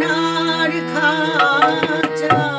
সোনার খাচা।